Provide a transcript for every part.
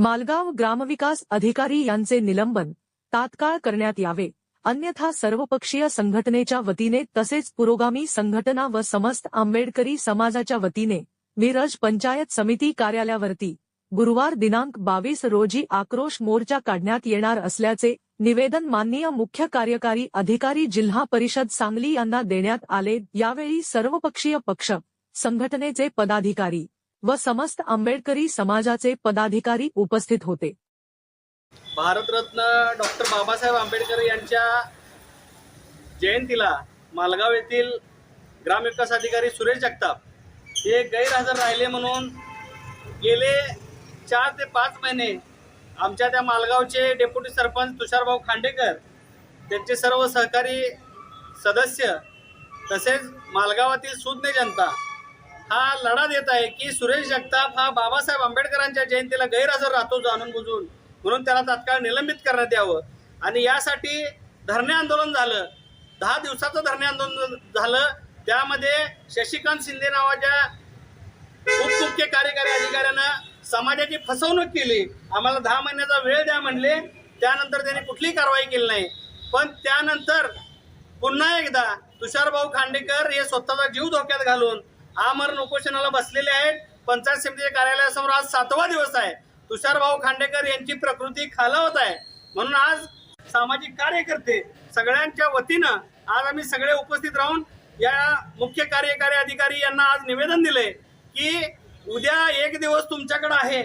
मालगाव ग्रामविकास अधिकारी यांचे निलंबन तात्काळ करण्यात यावे. अन्यथा सर्वपक्षीय संघटनेच्या वतीने तसेच पुरोगामी संघटना व समस्त आंबेडकरी समाजाच्या वतीने मिरज पंचायत समिती कार्यालयावरती गुरुवार दिनांक बावीस रोजी आक्रोश मोर्चा काढण्यात येणार असल्याचे निवेदन माननीय मुख्य कार्यकारी अधिकारी जिल्हा परिषद सांगली यांना देण्यात आले. यावेळी सर्वपक्षीय पक्ष संघटनेचे पदाधिकारी व समस्त आंबेडकरी समाजाचे पदाधिकारी उपस्थित होते. भारतरत्न डॉक्टर बाबासाहेब आंबेडकर यांच्या जयंतीला मालगाव येथील ग्रामविकास अधिकारी सुरेश जगताप हे गैरहजर राहिले म्हणून गेले चार ते पाच महिने आमच्या त्या मालगावचे डेप्युटी सरपंच तुषारभाऊ खांडेकर त्यांचे सर्व सहकारी सदस्य तसेच मालगावातील सुज्ञ जनता हा लढा देत आहे की सुरेश जगताप हा बाबासाहेब आंबेडकरांच्या जयंतीला गैरहजर राहतो जाणून बुजून. म्हणून त्याला तात्काळ निलंबित करण्यात यावं. आणि यासाठी धरणे आंदोलन झालं. दहा दिवसाचं धरणे आंदोलन झालं. त्यामध्ये शशिकांत शिंदे नावाच्या उपमुख्य कार्यकारी अधिकाऱ्यानं समाजाची फसवणूक केली. आम्हाला दहा महिन्याचा वेळ द्या म्हणले. त्यानंतर त्यांनी कुठलीही कारवाई केली नाही. पण त्यानंतर पुन्हा एकदा तुषारभाऊ खांडेकर हे स्वतःचा जीव धोक्यात घालून आमरण उपोषणाला बसलेले आहेत. पंचायत समितीच्या कार्यालयासमोर आज सातवा दिवस आहे. तुषारभाऊ खांडेकर यांची प्रकृती खालावत आहे. म्हणून आज सामाजिक कार्यकर्ते सगळ्यांच्या वतीनं आज आम्ही सगळे उपस्थित राहून या मुख्य कार्यकारी अधिकारी यांना आज निवेदन दिले की उद्या एक दिवस तुमच्याकडे आहे.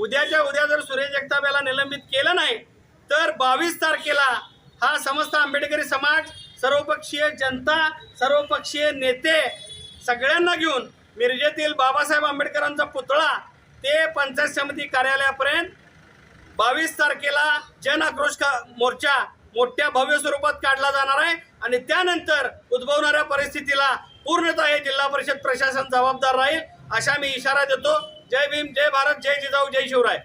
उद्याच्या उद्या जर सुरेश जगताप याला निलंबित केलं नाही तर बावीस तारखेला हा समस्त आंबेडकरी समाज सर्वपक्षीय जनता सर्वपक्षीय नेते सगळ्यांना घेऊन मिरजेतील बाबासाहेब आंबेडकरांचा पुतळा ते पंचायत समिती कार्यालयापर्यंत बावीस तारखेला जन आक्रोश का- मोर्चा मोठ्या भव्य स्वरूपात काढला जाणार आहे आणि त्यानंतर उद्भवणाऱ्या परिस्थितीला पूर्णतः हे जिल्हा परिषद प्रशासन जबाबदार राहील अशा मी इशारा देतो. जय भीम जय भारत जय जिजाऊ जय शिवराय.